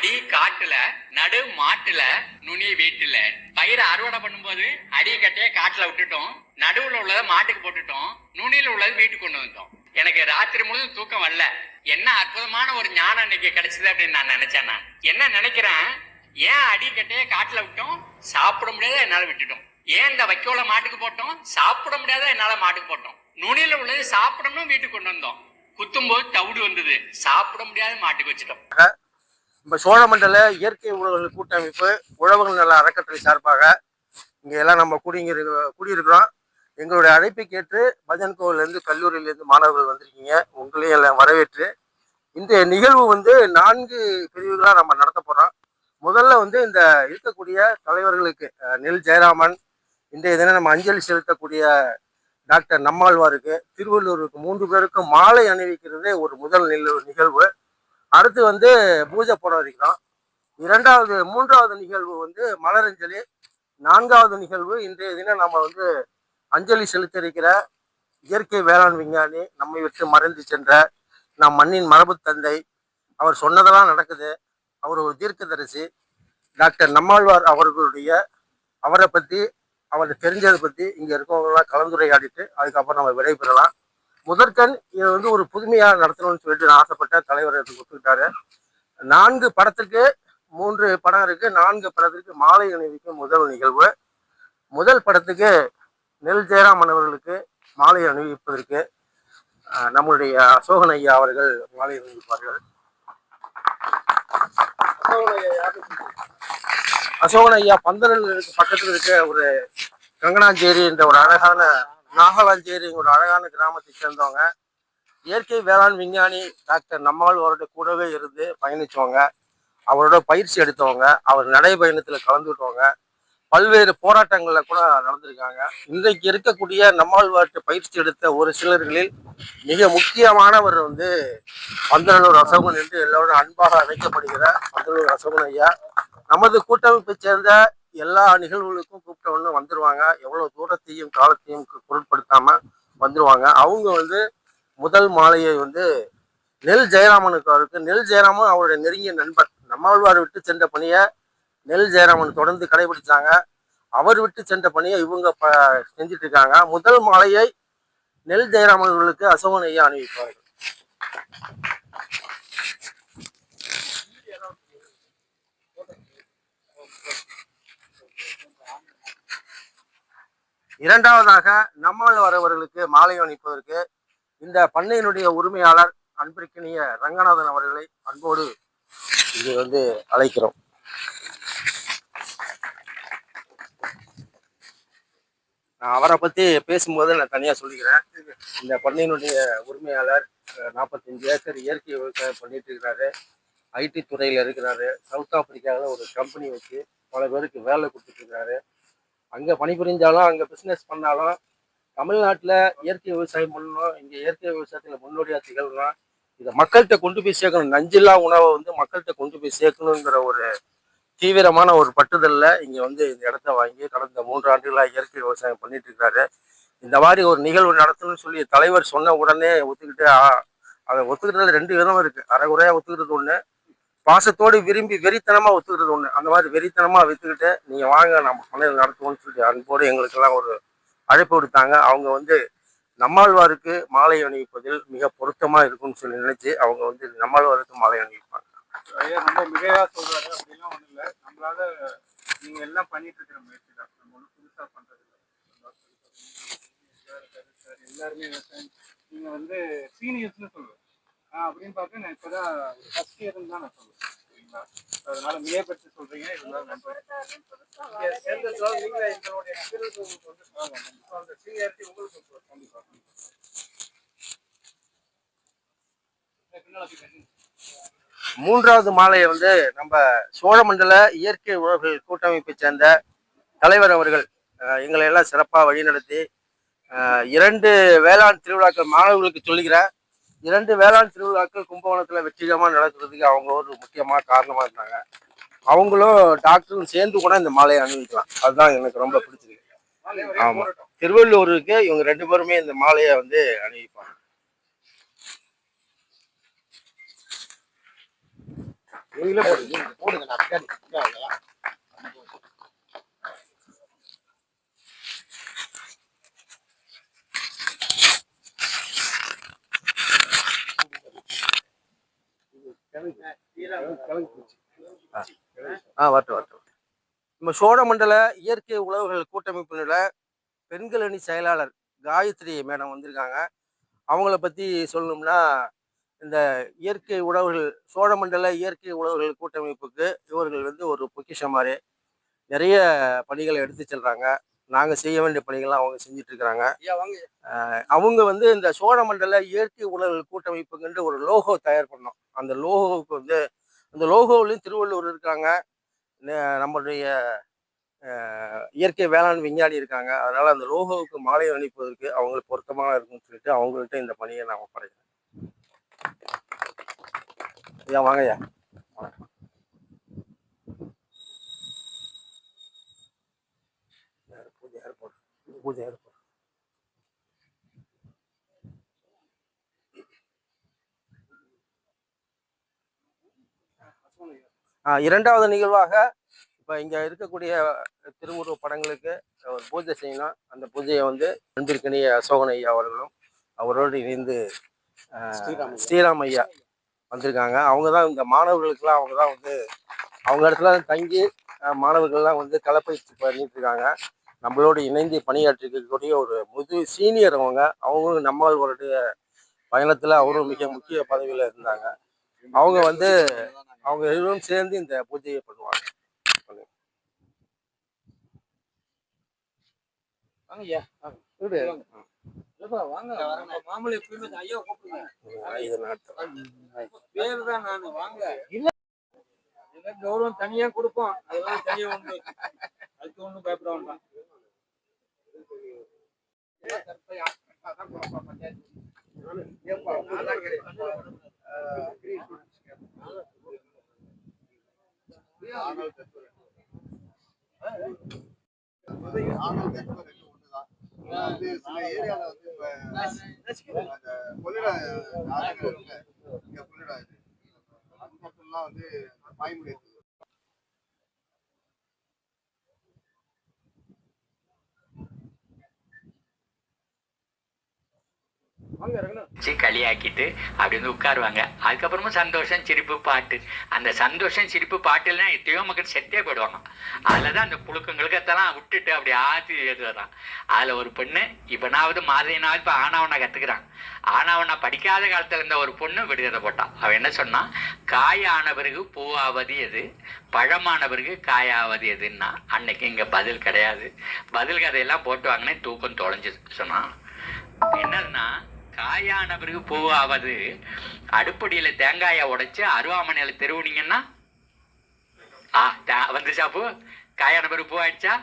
அடி காட்டுல நடு மாட்டுல நுனி வீட்டுல. பயிரை அறுவடை பண்ணும்போது அடி கட்டைய காட்டுல விட்டுட்டோம். நடுவுல உள்ளதை மாட்டுக்கு போட்டுட்டோம். நுனியில உள்ளது வீட்டுக்கு கொண்டு வந்தோம் எனக்கு ராத்திரி முழுதும் தூக்கம் வரல. என்ன அற்புதமான ஒரு ஞானம் இன்னைக்கு கிடைச்சது அப்படின்னு நான் நினைச்சேன் நான். என்ன நினைக்கிறேன்? ஏன் அடி கட்டைய காட்டுல விட்டோம்? சாப்பிட முடியாத என்னால விட்டுட்டோம். ஏன் இந்த வைக்கோல மாட்டுக்கு போட்டோம்? சாப்பிட முடியாத என்னால மாட்டுக்கு போட்டோம். நுனியில உள்ளது சாப்பிடணும் வீட்டுக்கு கொண்டு வந்தோம். குத்தும்போது தவிடு வந்தது. சாப்பிட முடியாத மாட்டுக்கு வச்சுட்டோம். நம்ம சோழமண்டல இயற்கை உழவர்கள் கூட்டமைப்பு உழவர்கள் நல அறக்கட்டளை சார்பாக இங்கே எல்லாம் நம்ம குடியிரு குடியிருக்கிறோம். எங்களுடைய அழைப்பை கேட்டு பஜன் கோவிலேருந்து கல்லூரியிலேருந்து மாணவர்கள் வந்திருக்கீங்க. உங்களையும் எல்லாம் வரவேற்று இந்த நிகழ்வு வந்து நான்கு பிரிவுகளாக நம்ம நடத்த போகிறோம் முதல்ல வந்து இந்த இருக்கக்கூடிய தலைவர்களுக்கு நெல் ஜெயராமன் இன்றைய தினம் நம்ம அஞ்சலி செலுத்தக்கூடிய டாக்டர் நம்மாழ்வாருக்கு திருவள்ளூருக்கு மூன்று பேருக்கும் மாலை அணிவிக்கிறதே ஒரு முதல் நிகழ்வு. அடுத்து வந்து பூஜை போட வைக்கிறோம் இரண்டாவது மூன்றாவது நிகழ்வு வந்து மலரஞ்சலி. நான்காவது நிகழ்வு இன்றைய தினம் நம்ம வந்து அஞ்சலி செலுத்த இருக்கிற இயற்கை வேளாண் விஞ்ஞானி நம்மை விட்டு மறைந்து சென்ற நம் மண்ணின் மரபு தந்தை. அவர் சொன்னதெல்லாம் நடக்குது. அவர் ஒரு தீர்க்கதரிசி. டாக்டர் நம்மாழ்வார் அவர்களுடைய அவரை பற்றி அவரை தெரிஞ்சதை பற்றி இங்கே இருக்கவங்களாம் கலந்துரையாடிட்டு அதுக்கப்புறம் நம்ம விடைபெறலாம். முதற்கண் இதை வந்து ஒரு புதுமையாக நடத்தணும்னு சொல்லிட்டு நான் ஆசைப்பட்ட தலைவர் எனக்கு ஒத்துக்கிட்டாரு நான்கு படத்துக்கு மூன்று படம் இருக்கு. நான்கு படத்திற்கு மாலை அணிவிக்கும் முதல் நிகழ்வு. முதல் படத்துக்கு நெல் ஜெயராமன் அவர்களுக்கு மாலை அணிவிப்பதற்கு நம்மளுடைய நம்முடைய அசோகன் ஐயா அவர்கள் மாலை அணிவிப்பார்கள். அசோகன் ஐயா யாரு? அசோகன் ஐயா பக்கத்தில் இருக்க ஒரு கங்கனாஞ்சேரி என்ற ஒரு அழகான நாகலாஞ்சேரி ஒரு அழகான கிராமத்தை சேர்ந்தவங்க. இயற்கை வேளாண் விஞ்ஞானி டாக்டர் நம்மாழ்வாரோட கூடவே இருந்து பயணிச்சவங்க. அவரோட பயிற்சி எடுத்தவங்க. அவர் நடைபயணத்தில் கலந்துட்டவங்க. பல்வேறு போராட்டங்களில் கூட நடந்திருக்காங்க. இன்றைக்கு இருக்கக்கூடிய நம்மாழ்வார்கிட்ட பயிற்சி எடுத்த ஒரு சிலர்களில் மிக முக்கியமானவர் வந்து பந்தனூர் அசோகன் என்று எல்லோரும் அன்பாக அழைக்கப்படுகிற பந்தனூர் அசோகன் ஐயா. நமது கூட்டமைப்பை சேர்ந்த எல்லா நிகழ்வுகளுக்கும் கூப்பிட்டவொன்னு வந்துருவாங்க. எவ்வளவு தூரத்தையும் காலத்தையும் பொருட்படுத்தாம வந்துடுவாங்க அவங்க வந்து முதல் மாலையை வந்து நெல் ஜெயராமனுக்கு அவருக்கு. நெல் ஜெயராமன் அவருடைய நெருங்கிய நண்பர். நம்மாழ்வார் விட்டு சென்ற பணியை நெல் ஜெயராமன் தொடர்ந்து கடைபிடிச்சாங்க. அவர் விட்டு சென்ற பணியை இவங்க ப செஞ்சுட்டு இருக்காங்க முதல் மாலையை நெல் ஜெயராமன் அவர்களுக்கு அசோகன் ஐயா அணிவிப்பார்கள். இரண்டாவதாக நம்மால் வரவர்களுக்கு மாலை அணிப்பதற்கு இந்த பண்ணையினுடைய உரிமையாளர் அன்பிற்கினிய ரங்கநாதன் அவர்களை அன்போடு இங்கே வந்து அழைக்கிறோம். நான் அவரை பத்தி பேசும்போது நான் தனியா சொல்லிக்கிறேன். இந்த பண்ணையினுடைய உரிமையாளர் நாற்பத்தஞ்சு ஏக்கர் இயற்கை விவசாயம் பண்ணிட்டு இருக்கிறாரு. ஐடி துறையில இருக்கிறாரு. சவுத் ஆப்பிரிக்காவில் ஒரு கம்பெனி வச்சு பல பேருக்கு வேலை கொடுத்துட்டு இருக்கிறாரு. அங்கே பணிபுரிஞ்சாலும் அங்கே பிஸ்னஸ் பண்ணாலும் தமிழ்நாட்டில் இயற்கை விவசாயம் பண்ணணும் இங்கே இயற்கை விவசாயத்தில் முன்னோடியாக திகழணும் இதை மக்கள்கிட்ட கொண்டு போய் சேர்க்கணும். நஞ்சில்லா உணவை வந்து மக்கள்கிட்ட கொண்டு போய் சேர்க்கணுங்கிற ஒரு தீவிரமான ஒரு பட்டுதலில் இங்கே வந்து இந்த இடத்த வாங்கி கடந்த மூன்று ஆண்டுகளாக இயற்கை விவசாயம் பண்ணிட்டு இருக்காரு. இந்த மாதிரி ஒரு நிகழ்வு நடத்தணும்னு சொல்லி தலைவர் சொன்ன உடனே ஒத்துக்கிட்டு அதை ஒத்துக்கிறதுல ரெண்டு விதம் இருக்குது அரைகுறையாக ஒத்துக்கிறது ஒன்று பாசத்தோடு விரும்பி வெறித்தனமாக ஒத்துக்கிறது ஒன்று அந்த மாதிரி வெறித்தனமாக வித்துக்கிட்டு நீங்கள் வாங்க நம்ம பண்ணையில் நடத்துவோம்னு சொல்லிட்டு அன்போடு எங்களுக்கெல்லாம் ஒரு அழைப்பு விடுத்தாங்க. அவங்க வந்து நம்மாழ்வாருக்கு மாலை அணிவிப்பதில் மிக பொருத்தமாக இருக்கும்னு சொல்லி நினைச்சு அவங்க வந்து நம்மாழ்வாருக்கு மாலை அணிவிப்பாங்க. ஐயா ரொம்ப மிகையா சொல்றாரு. அப்படிலாம் ஒன்றும் இல்லை. நம்மளால நீங்கள் எல்லாம் பண்ணிட்டு இருக்கிற முயற்சி தான். நம்ம ஒன்றும் புதுசா பண்றது சார், எல்லாருமே நீங்கள் வந்து சீனியர்ஸ்னு சொல்லுவேன் அப்படின்னு பார்த்து நான் இப்போதான் ஃபர்ஸ்ட் இயர்னு தான் நான் சொல்லுவேன் சரிங்களா? அதனால பற்றி சொல்றீங்க இருந்தாலும் நன்றி சேர்ந்ததுனால நீங்க எங்களுடைய வந்து அந்த உங்களுக்கு மூன்றாவது மாலையை வந்து நம்ம சோழமண்டல இயற்கை உறவுகள் கூட்டமைப்பை சேர்ந்த தலைவர் அவர்கள் எங்களை எல்லாம் சிறப்பாக வழிநடத்தி இரண்டு வேளாண் திருவிழாக்கள் மாணவர்களுக்கு சொல்லுகிறேன் இரண்டு வேளாண் திருவிழாக்கள் கும்பகோணத்தில் வெற்றிகரமாக நடக்கிறதுக்கு அவங்க ஒரு முக்கியமாக காரணமாக இருந்தாங்க. அவங்களும் டாக்டரும் சேர்ந்து கூட இந்த மாலையை அணிவிக்கலாம். அதுதான் எனக்கு ரொம்ப பிடிச்சிருக்கு. ஆமாம் திருவள்ளூருக்கு இவங்க ரெண்டு பேருமே இந்த மாலையை வந்து அணிவிப்பாங்க. போடுங்க போடுங்க நான் ஆ. வரட்டும் வரட்டும் நம்ம சோழமண்டல இயற்கை உழவுகள் கூட்டமைப்பினுள்ள பெண்கள் அணி செயலாளர் காயத்ரி மேடம் வந்திருக்காங்க. அவங்கள பற்றி சொல்லணும்னா இந்த இயற்கை உழவுகள் சோழமண்டல இயற்கை உழவுகள் கூட்டமைப்புக்கு இவர்கள் வந்து ஒரு பொக்கிஷம் மாதிரி நிறைய பணிகளை எடுத்து செல்றாங்க. நாங்கள் செய்ய வேண்டிய பணிகள்லாம் அவங்க செஞ்சுட்டு இருக்கிறாங்க. அவங்க வந்து இந்த சோழமண்டல இயற்கை உழவுகள் கூட்டமைப்புக்குன்ட்டு ஒரு லோகோ தயார் பண்ணோம். அந்த லோகோவுக்கு வந்து இந்த லோகோவிலையும் திருவள்ளுவர் இருக்காங்க. நம்மளுடைய இயற்கை வேளாண் விஞ்ஞானி இருக்காங்க. அதனால அந்த லோகோவுக்கு மாலை அனுப்புவதற்கு அவங்களுக்கு பொருத்தமாக இருக்கும்னு சொல்லிட்டு அவங்கள்ட்ட இந்த பணியை நான் ஒப்படைக்கிறேன் ஐயா வாங்கய்யா பூஜை ஏற்பாடு பூஜை. ஏற்பாடு இரண்டாவது நிகழ்வாக இப்போ இங்கே இருக்கக்கூடிய திருவுருவ படங்களுக்கு ஒரு பூஜை செய்யணும் அந்த பூஜையை வந்து அன்பிற்கனிய அசோகன் ஐயா அவர்களும் அவரோடு இணைந்து ஸ்ரீராம் ஐயா. வந்திருக்காங்க. அவங்க தான் இந்த மாணவர்களுக்கெல்லாம் அவங்க தான் வந்து அவங்க இடத்துல தங்கி மாணவர்கள்லாம் வந்து கலப்பயிற்சி பண்ணிட்டு இருக்காங்க. நம்மளோடு இணைந்து பணியாற்றிருக்கக்கூடிய ஒரு முது சீனியர் அவங்க. அவங்களும் நம்மளுடைய பயணத்தில் அவரும் மிக முக்கிய பதவியில் இருந்தாங்க. அவங்க வந்து அவங்க இருவரும் சேர்ந்து இந்த பூஜையை பண்ணுவாங்க. கௌரவம் தனியா கொடுப்போம். அதெல்லாம் தனியா உண்டு. அதுக்கு ஒண்ணும் பயப்பட வேண்டாம். ஆனால் தெற்கு ரெண்டு ஒண்ணுதான். வந்து சில ஏரியால வந்து இப்ப அந்த கொள்ளிட ஆறுகள் இருக்குல்ல, இங்க கொள்ளிட இது. அந்த இடத்துலலாம் வந்து பாய்முறை களியாக்கிட்டு அப்படி வந்து உட்காருவாங்க. அதுக்கப்புறமும் சந்தோஷம் சிரிப்பு பாட்டு. அந்த சந்தோஷம் சிரிப்பு பாட்டுலாம் எத்தையோ மக்கள் செத்தே போயிடுவாங்க. அதில் தான் அந்த புழுக்கங்களுக்கெல்லாம் விட்டுட்டு அப்படி ஆத்தி எழுதுறான் அதில் ஒரு பொண்ணு இப்போனாவது நான் மாதிரினாவது இப்போ ஆனாவனா கற்றுக்கிறான் ஆனாவனா படிக்காத காலத்தில் இருந்த ஒரு பொண்ணு விடுதலை போட்டான் அவன் என்ன சொன்னான் காயான பிறகு பூவாவது எது? பழமான பிறகு காயாவது எதுன்னா அன்னைக்கு இங்கே பதில் கிடையாது. பதில் கதையெல்லாம் போட்டு வாங்கினே தூக்கம் தொலைஞ்சு சொன்னான். என்னதுன்னா காயான பிறகு பூவாவது? அடுப்படியில தேங்காயை உடைச்சு அருவாமனையில தெருவுனீங்கன்னா? ஆ வந்துச்சா பூ? காயான பிறகு பூ ஆயிடுச்சா?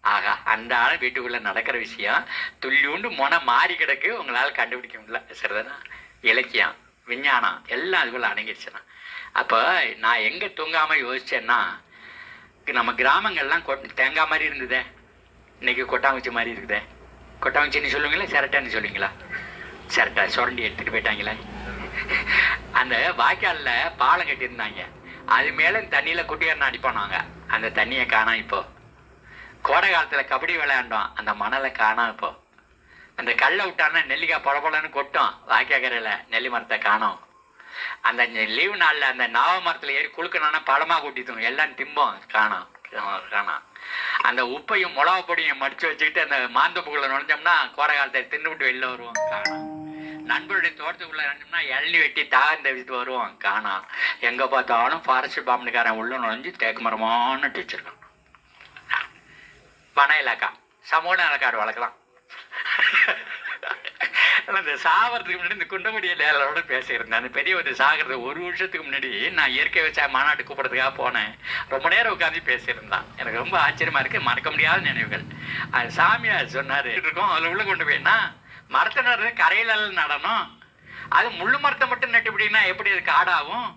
ஆகா அந்த ஆள் வீட்டுக்குள்ள நடக்கிற விஷயம். துள்ளியூண்டு மொன மாறி கிடக்கு. உங்களால் கண்டுபிடிக்க முடியல. சரிதானா? இலக்கியம் விஞ்ஞானம் எல்லாம் அதுக்குள்ள அடங்கிடுச்சுண்ணா. அப்போ நான் எங்கே தூங்காமல் யோசிச்சேன்னா நம்ம கிராமங்கள்லாம் கொட் தேங்காய் மாதிரி இருந்ததே. இன்னைக்கு கொட்டாங்குச்சி மாதிரி இருக்குதே. கொட்டாங்குச்சின்னு சொல்லுவீங்களா? சிரட்டைன்னு சொல்லுவீங்களா? சிரட்டை சுரண்டி எடுத்துட்டு போயிட்டாங்களே. அந்த வாய்க்காலில் பாலம் கட்டியிருந்தாங்க. அது மேல தண்ணியில் குட்டியாரன் அடிப்பானாங்க அந்த தண்ணியை காணோம் இப்போ. கோடை காலத்துல கபடி விளையாண்டோம். அந்த மணலை காணோம் இப்போ. அந்த கல்லை விட்டான்னா நெல்லிக்காய் பழப்பழன்னு கொட்டும். வாய்க்காக்கரையில் நெல்லி மரத்தை காணோம். அந்த லீவு நாள்ல அந்த நாவ மரத்துல ஏறி குளுக்கணும்னா பழமா கூட்டித்தோம் எல்லாம் திம்போம். காணோம். காணாம். அந்த உப்பையும் மிளகா பொடியும் மடிச்சு வச்சுக்கிட்டு அந்த மாந்தப்புக்குள்ள நுழைஞ்சோம்னா கோடை காலத்தை தின்னுவிட்டு வெளில வருவோம். காணோம். நண்பருடைய தோட்டத்துக்குள்ள இறங்கினோம்னா எள்ளி வெட்டி தாகம் தவித்து வருவோம் காணா. எங்க பார்த்தாலும் ஃபாரஸ்ட் பாம்புக்காரன் உள்ள நுழைஞ்சு தேக்கு மரமான வச்சிருக்கான். பண இலாக்கா சமூக நலக்காடு வளர்க்கலாம் இந்த சாகிறதுக்கு முன்னாடி இந்த குண்டமுடிய லேலரோட பேசியிருந்தேன். அந்த பெரிய ஒரு சாகிறது ஒரு வருஷத்துக்கு முன்னாடி நான் இயற்கை விவசாய மாநாட்டு கூப்பிடுறதுக்காக போனேன். ரொம்ப நேரம் உட்காந்து பேசியிருந்தான். எனக்கு ரொம்ப ஆச்சரியமா இருக்கு. மறக்க முடியாத நினைவுகள். அது சாமியார் சொன்னாரு இருக்கோம் அதுல உள்ள கொண்டு போயின்னா மரத்தை நடுறது கரையில நடணும். அது முள்ளு மரத்தை மட்டும் நட்டுப்பிட்டீங்கன்னா எப்படி அது காடாகும்?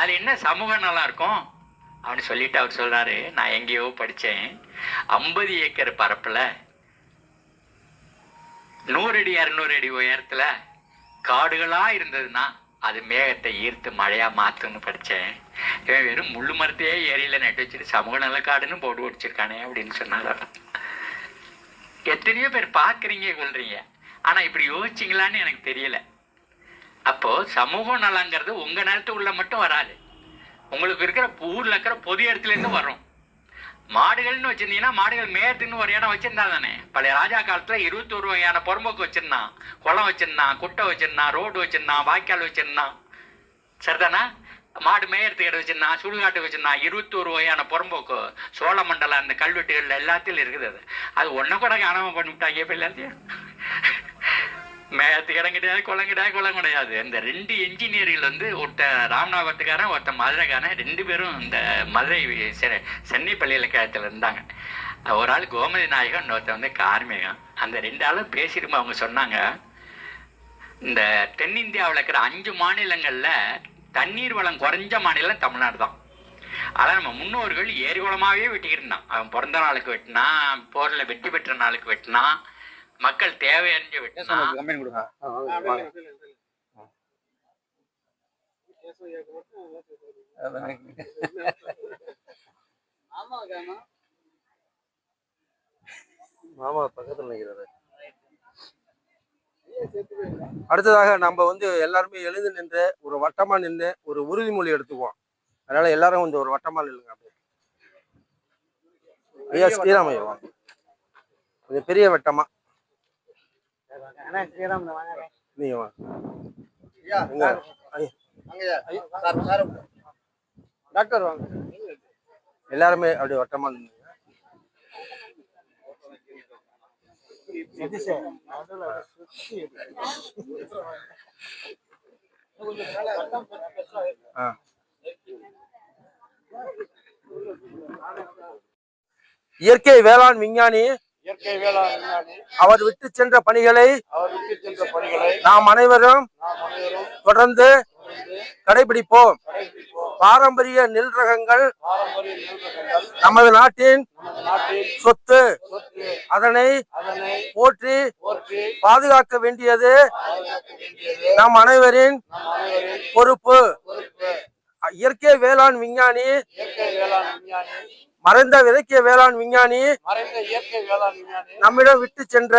அது என்ன சமூக நல்லா இருக்கும்? அப்படின்னு சொல்லிட்டு அவர் சொல்றாரு. நான் எங்கேயோ படித்தேன் ஐம்பது ஏக்கர் பரப்பில். நூறு அடி இரநூறு அடி உயரத்தில் காடுகளாக இருந்ததுன்னா அது மேகத்தை ஈர்த்து மழையா மாத்துன்னு படித்தேன் இவன் வெறும் முள்ளு மரத்தையே ஏரியில நட்டு வச்சுட்டு சமூக நலக்காடுன்னு போட்டு ஒடிச்சிருக்கானே அப்படின்னு சொன்னார் எத்தனையோ பேர் பார்க்குறீங்க கொள்றீங்க ஆனால் இப்படி யோசிச்சிங்களான்னு எனக்கு தெரியல. அப்போது சமூக நலங்கிறது உங்கள் நிலத்து உள்ள மட்டும் வராது. உங்களுக்கு இருக்கிற ஊரில் இருக்கிற பொது இடத்துல இருந்து வரும். மாடுகள்னு வச்சிருந்தீங்கன்னா மாடுகள் மேயத்துக்குன்னு ஒரு இடம் வச்சுருந்தா தானே பழைய ராஜா காலத்தில் இருபத்தோரு வகையான புறம்போக்கு வச்சிருந்தான். குளம் வச்சுருந்தான் குட்டை வச்சுருந்தான் ரோடு வச்சிருந்தான் வாய்க்கால் வச்சிருந்தான். சரிதானா? மாடு மேயறதுக்கு இடம் வச்சிருந்தான் சுடுகாட்டு வச்சிருந்தான். இருபத்தோரு வகையான புறம்போக்கு சோழ மண்டலம் அந்த கல்வெட்டுகள் எல்லாத்திலும் இருக்குது அது. அது ஒன்றை கூட காணாமல் பண்ணிவிட்டாங்க இப்போ எல்லாத்தையும். மேயத்துக்கு இடம் குளம் கிடையாது குளம் கிடையாது. இந்த ரெண்டு என்ஜினியர்கள் வந்து ஒருத்தன் ராமநாதபுரத்துக்காரன் ஒருத்தன் மதுரைக்காரன். ரெண்டு பேரும் இந்த மதுரை செ- சென்னை பல்கலைக்கழகத்தில் இருந்தாங்க. ஒரு ஆள் கோமதி நாயகம் இன்னொருத்த வந்து கார்மேகம். அந்த ரெண்டு ஆளும் பேசிருமா அவங்க சொன்னாங்க. இந்த தென்னிந்தியாவில் இருக்கிற அஞ்சு மாநிலங்களில் தண்ணீர் வளம் குறைஞ்ச மாநிலம் தமிழ்நாடு தான். அதான் நம்ம முன்னோர்கள் ஏரிகுளமாகவே வெட்டிக்கிட்டு இருந்தான். அவன் பிறந்த நாளுக்கு வெட்டினான் போரில் வெற்றி பெற்ற நாளுக்கு வெட்டினான். மக்கள் தேவையறிஞ்சு கொடுங்க? மாமா பக்கத்தில் நிற்கிறாரு அடுத்ததாக நம்ம வந்து எல்லாருமே எழுந்து நின்று ஒரு வட்டமா நின்று ஒரு உறுதிமொழி எடுத்துக்குவோம். அதனால எல்லாரும் வந்து ஒரு வட்டமா நில்லுங்க அப்படியே. ஐயா ஸ்ரீராம் ஐயா வாங்க. கொஞ்சம் பெரிய வட்டமா? நீங்க வாங்க. டாக்டர் வாங்க. எல்லாருமே அப்படியே வட்டமா ஆ. இயற்கை வேளாண் விஞ்ஞானி இயற்கை வேளாண் அவர் விட்டு சென்ற பணிகளை அவர் விட்டு சென்ற பணிகளை நாம் அனைவரும் தொடர்ந்து கடைபிடிப்போம். பாரம்பரிய நெல் ரகங்கள் நமது நாட்டின் சொத்து. அதனை போற்றி பாதுகாக்க வேண்டியது நம் அனைவரின் பொறுப்பு. பொறுப்பு. இயற்கை வேளாண் விஞ்ஞானி இயற்கை வேளாண் விஞ்ஞானி மறைந்த விதைக்கிய வேளாண் விஞ்ஞானி மறைந்த இயற்கை வேளாண் விஞ்ஞானி நம்மிடம் விட்டு சென்ற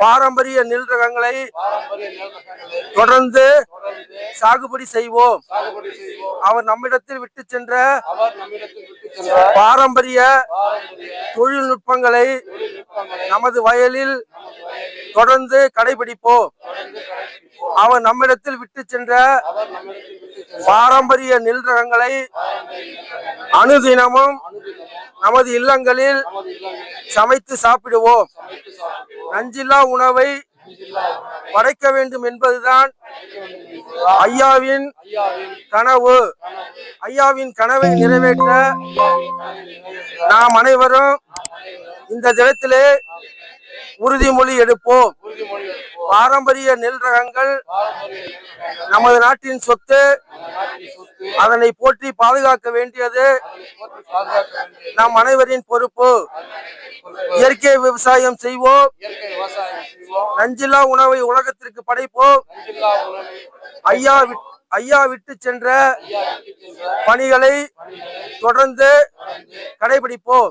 பாரம்பரிய நெல் ரகங்களை தொடர்ந்து சாகுபடி செய்வோம். அவர் நம்மிடத்தில் விட்டு சென்ற பாரம்பரிய தொழில்நுட்பங்களை நமது வயலில் தொடர்ந்து கடைபிடிப்போம். அவர் நம்மிடத்தில் விட்டு சென்ற பாரம்பரிய நிலங்களை ரகங்களை அனுதினமும் நமது இல்லங்களில் சமைத்து சாப்பிடுவோம். நஞ்சில்லா உணவை படைக்க வேண்டும் என்பதுதான் ஐயாவின் கனவு. ஐயாவின் கனவை நிறைவேற்ற நாம் அனைவரும் இந்த தினத்திலே உறுதிமொழி எடுப்போம். பாரம்பரிய நெல் ரகங்கள் நமது நாட்டின் சொத்து அதனை போற்றி பாதுகாக்க வேண்டியது நம் அனைவரின் பொறுப்பு. இயற்கை விவசாயம் செய்வோம். நஞ்சில்லா உணவை உலகத்திற்கு படைப்போம். ஐயா விட்- ஐயா விட்டு சென்ற பணிகளை தொடர்ந்து கடைபிடிப்போம்.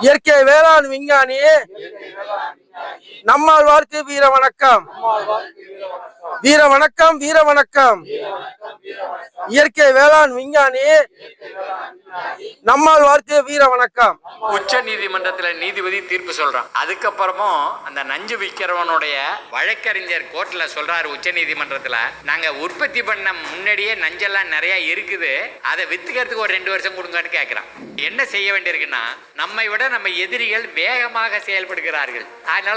இயற்கை வேளாண் விஞ்ஞானி. நம்மால் வாழ்க்கை வீர வணக்கம். வீர வணக்கம் வீர வணக்கம். இயற்கை வேளாண் விஞ்ஞானி. நம்மால் வாழ்க்கை வீர வணக்கம். உச்ச நீதிமன்றத்துல நீதிபதி தீர்ப்பு சொல்றான். அதுக்கப்புறமும் அந்த நஞ்சு விற்கிறவனுடைய வழக்கறிஞர் கோர்ட்ல சொல்றாரு உச்ச நீதிமன்றத்துல. நாங்க உற்பத்தி பண்ண முன்னாடியே நஞ்செல்லாம் நிறைய இருக்குது. அதை வித்துக்கிறதுக்கு ஒரு ரெண்டு வருஷம் கொடுங்கன்னு கேட்கிறான் என்ன செய்ய வேண்டியிருக்குன்னா நம்மை விட நம்ம எதிரிகள் வேகமாக செயல்படுகிறார்கள். அதனால்